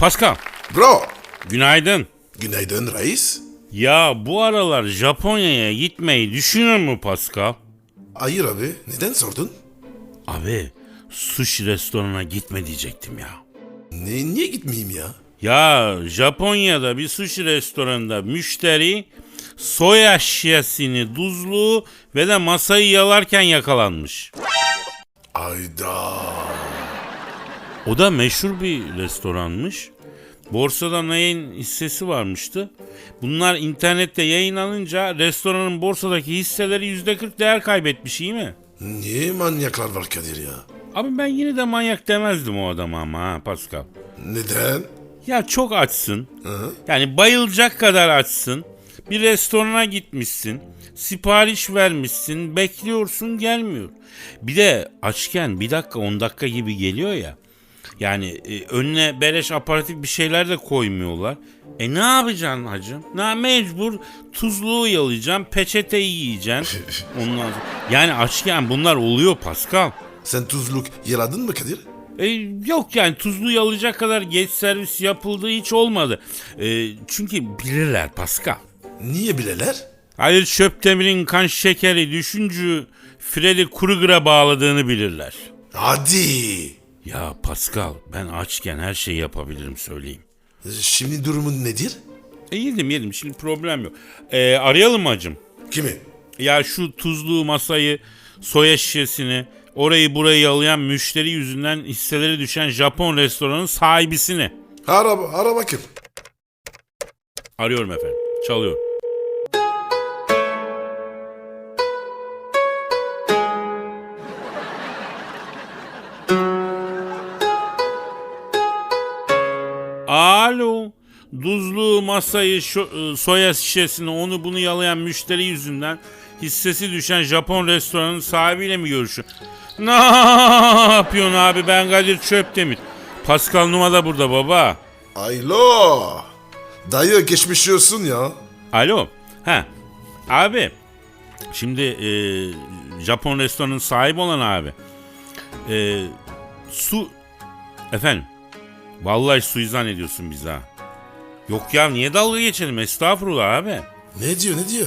Pascal, Bro. günaydın. Günaydın reis. Ya bu aralar Japonya'ya gitmeyi düşünür mü Pascal? Hayır abi. Neden sordun? Abi, sushi restoranına gitme diyecektim ya. Ne, niye gitmeyeyim ya? Ya Japonya'da bir sushi restoranında müşteri soya şişesini, tuzluğu ve de masayı yalarken yakalanmış. Ayda. O da meşhur bir restoranmış. Borsada yayın hissesi varmıştı. Bunlar internette yayınlanınca restoranın borsadaki hisseleri %40 değer kaybetmiş iyi mi? Niye manyaklar var Kadir ya? Abi ben yine de manyak demezdim o adama ama ha Pascal. Neden? Ya çok açsın. Yani bayılacak kadar açsın. Bir restorana gitmişsin. Sipariş vermişsin. Bekliyorsun gelmiyor. Bir de açken bir dakika 10 dakika gibi geliyor ya. Yani e, önüne beleş aparatif bir şeyler de koymuyorlar. E ne yapacaksın hacım? Ne mecbur tuzluğu yalayacaksın, peçeteyi yiyeceksin. Ondan sonra- Yani açken bunlar oluyor Pascal. Sen tuzluk yaladın mı Kadir? E, yok yani tuzlu yalayacak kadar geç servis yapıldığı hiç olmadı. E, çünkü bilirler Pascal. Niye bileler? Hayır Çöptemir'in kan şekeri düşüncü Freddy Krueger'a bağladığını bilirler. Hadi. Ya Pascal ben açken her şeyi yapabilirim söyleyeyim. Şimdi durumun nedir? E yedim yedim şimdi problem yok. E, arayalım mı hacım? Kimi? Ya şu tuzlu masayı, soya şişesini, orayı burayı yalayan müşteri yüzünden hisseleri düşen Japon restoranın sahibisini. Ara, ara bakayım. Arıyorum efendim. Çalıyor. Alo. Duzlu masayı, e, soya şişesini, onu bunu yalayan müşteri yüzünden hissesi düşen Japon restoranın sahibiyle mi görüşüyor? Ne yapıyorsun abi ben Kadir Çöptemir. Pascal Numa da burada baba. Aylo. Dayı geçmiş olsun ya. Alo. Ha. Abi. Şimdi e, Japon restoranın sahibi olan abi. E, su... Efendim. Vallahi suizan ediyorsun bize ha. Yok ya niye dalga geçelim estağfurullah abi. Ne diyor ne diyor?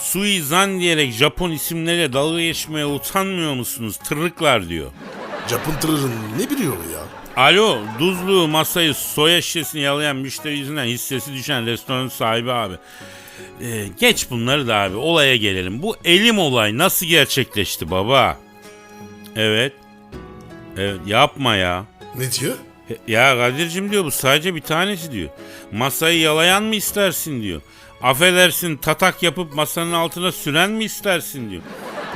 Suizan diyerek Japon isimleriyle dalga geçmeye utanmıyor musunuz? Tırrıklar diyor. Japon tırırın ne biliyor ya? Alo, duzlu masayı soya şişesini yalayan müşteri yüzünden hissesi düşen restoranın sahibi abi. Ee, geç bunları da abi, olaya gelelim. Bu elim olay nasıl gerçekleşti baba? Evet. Evet, yapma ya. Ne diyor? Ya Kadir'cim diyor bu sadece bir tanesi diyor. Masayı yalayan mı istersin diyor. Affedersin tatak yapıp masanın altına süren mi istersin diyor.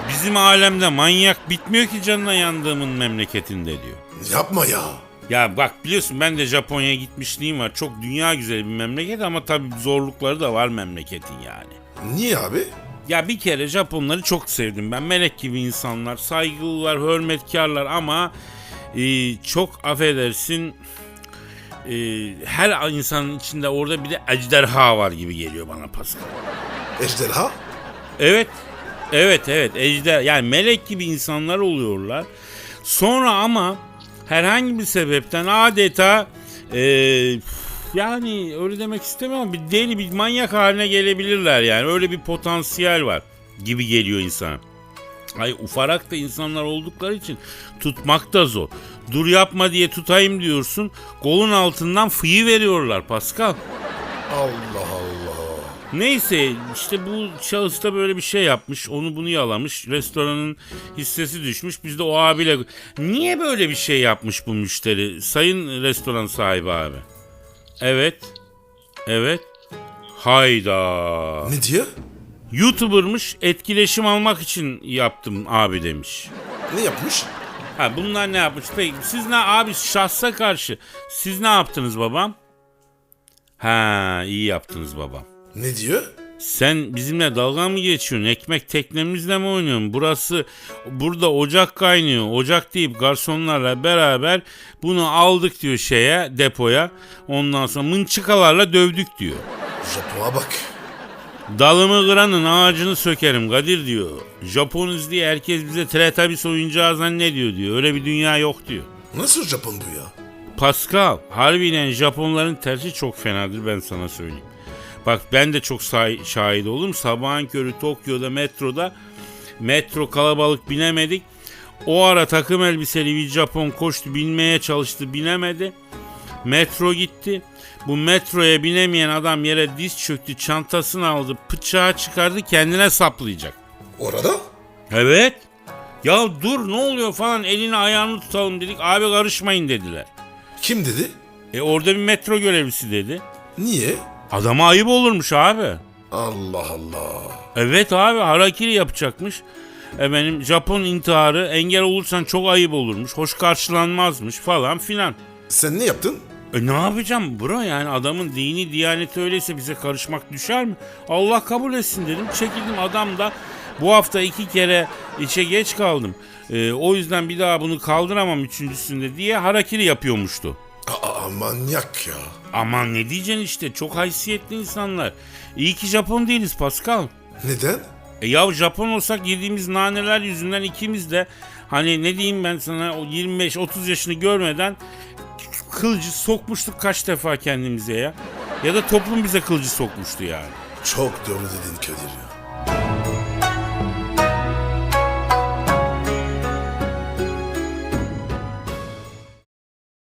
Bizim alemde manyak bitmiyor ki canına yandığımın memleketinde diyor. Yapma ya. Ya bak biliyorsun ben de Japonya'ya gitmişliğim var. Çok dünya güzeli bir memleket ama tabii zorlukları da var memleketin yani. Niye abi? Ya bir kere Japonları çok sevdim ben. Melek gibi insanlar, saygılılar, hürmetkarlar ama e, çok affedersin e, her insanın içinde orada bir de ejderha var gibi geliyor bana Pascal. Ejderha? Evet. Evet evet ejder yani melek gibi insanlar oluyorlar. Sonra ama herhangi bir sebepten adeta e, yani öyle demek istemiyorum bir deli bir manyak haline gelebilirler yani öyle bir potansiyel var gibi geliyor insana. Ay ufarak da insanlar oldukları için tutmak da zor. Dur yapma diye tutayım diyorsun. Kolun altından fıyı veriyorlar Pascal. Allah Allah. Neyse işte bu şahıs da böyle bir şey yapmış. Onu bunu yalamış. Restoranın hissesi düşmüş. Biz de o abiyle... Niye böyle bir şey yapmış bu müşteri? Sayın restoran sahibi abi. Evet. Evet. Hayda. Ne diyor? YouTuber'mış etkileşim almak için yaptım abi demiş. Ne yapmış? Ha bunlar ne yapmış? Peki siz ne abi şahsa karşı siz ne yaptınız babam? Ha iyi yaptınız babam. Ne diyor? Sen bizimle dalga mı geçiyorsun? Ekmek teknemizle mi oynuyorsun? Burası burada ocak kaynıyor. Ocak deyip garsonlarla beraber bunu aldık diyor şeye depoya. Ondan sonra mınçıkalarla dövdük diyor. Japon'a bak. Dalımı kıranın ağacını sökerim Kadir diyor. Japonuz diye herkes bize Teletubbies oyuncağı zannediyor diyor. Öyle bir dünya yok diyor. Nasıl Japon bu ya? Pascal harbiden Japonların tersi çok fenadır ben sana söyleyeyim. Bak ben de çok say- şahit oldum. Sabahın körü Tokyo'da metroda metro kalabalık binemedik. O ara takım elbiseli bir Japon koştu binmeye çalıştı binemedi. Metro gitti. Bu metroya binemeyen adam yere diz çöktü çantasını aldı bıçağı çıkardı kendine saplayacak. Orada? Evet. Ya dur ne oluyor falan elini ayağını tutalım dedik. Abi karışmayın dediler. Kim dedi? E orada bir metro görevlisi dedi. Niye? Adama ayıp olurmuş abi. Allah Allah. Evet abi harakiri yapacakmış. Efendim Japon intiharı engel olursan çok ayıp olurmuş. Hoş karşılanmazmış falan filan. Sen ne yaptın? E ne yapacağım bro yani adamın dini diyaneti öyleyse bize karışmak düşer mi? Allah kabul etsin dedim. Çekildim adam da bu hafta iki kere işe geç kaldım. E, o yüzden bir daha bunu kaldıramam üçüncüsünde diye harakiri yapıyormuştu. Aa manyak ya. Aman ne diyeceksin işte çok haysiyetli insanlar. İyi ki Japon değiliz Pascal. Neden? E ya Japon olsak yediğimiz naneler yüzünden ikimiz de hani ne diyeyim ben sana o 25-30 yaşını görmeden kılıcı sokmuştuk kaç defa kendimize ya. Ya da toplum bize kılıcı sokmuştu yani. Çok doğru dedin Kadir ya.